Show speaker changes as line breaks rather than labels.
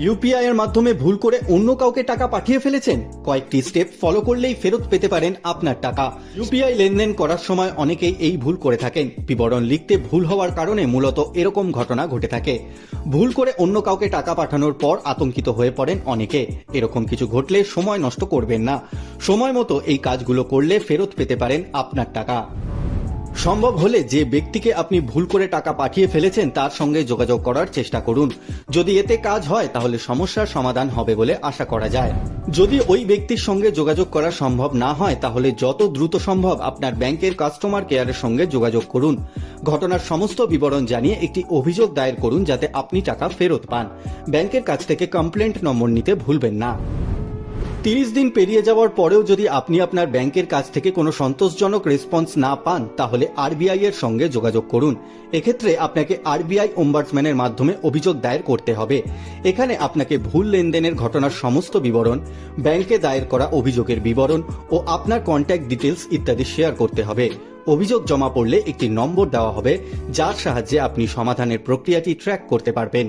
UPI এর মাধ্যমে ভুল করে অন্য কাউকে টাকা পাঠিয়ে ফেলেছেন? কয়েকটি স্টেপ ফলো করলেই ফেরত পেতে পারেন আপনার টাকা। ইউপিআই লেনদেন করার সময় অনেকেই এই ভুল করে থাকেন। বিবরণ লিখতে ভুল হওয়ার কারণে মূলত এরকম ঘটনা ঘটে থাকে। ভুল করে অন্য কাউকে টাকা পাঠানোর পর আতঙ্কিত হয়ে পড়েন অনেকে। এরকম কিছু ঘটলে সময় নষ্ট করবেন না। সময় মতো এই কাজগুলো করলে ফেরত পেতে পারেন আপনার টাকা। সম্ভব হলে যে ব্যক্তিকে আপনি ভুল করে টাকা পাঠিয়ে ফেলেছেন, তার সঙ্গে যোগাযোগ করার চেষ্টা করুন। যদি এতে কাজ হয়, তাহলে সমস্যার সমাধান হবে বলে আশা করা যায়। যদি ওই ব্যক্তির সঙ্গে যোগাযোগ করা সম্ভব না হয়, তাহলে যত দ্রুত সম্ভব আপনার ব্যাংকের কাস্টমার কেয়ারের সঙ্গে যোগাযোগ করুন। ঘটনার সমস্ত বিবরণ জানিয়ে একটি অভিযোগ দায়ের করুন, যাতে আপনি টাকা ফেরত পান। ব্যাংকের কাছ থেকে কমপ্লেন্ট নম্বর নিতে ভুলবেন না। তিরিশ দিন পেরিয়ে যাওয়ার পরেও যদি আপনি আপনার ব্যাংকের কাছ থেকে কোনো সন্তোষজনক রেসপন্স না পান, তাহলে আরবিআই এর সঙ্গে যোগাযোগ করুন। এক্ষেত্রে আপনাকে আরবিআই ওম্বার্সম্যানের মাধ্যমে অভিযোগ দায়ের করতে হবে। এখানে আপনাকে ভুল লেনদেনের ঘটনার সমস্ত বিবরণ, ব্যাংকে দায়ের করা অভিযোগের বিবরণ ও আপনার কন্ট্যাক্ট ডিটেলস ইত্যাদি শেয়ার করতে হবে। অভিযোগ জমা পড়লে একটি নম্বর দেওয়া হবে, যার সাহায্যে আপনি সমাধানের প্রক্রিয়াটি ট্র্যাক করতে পারবেন।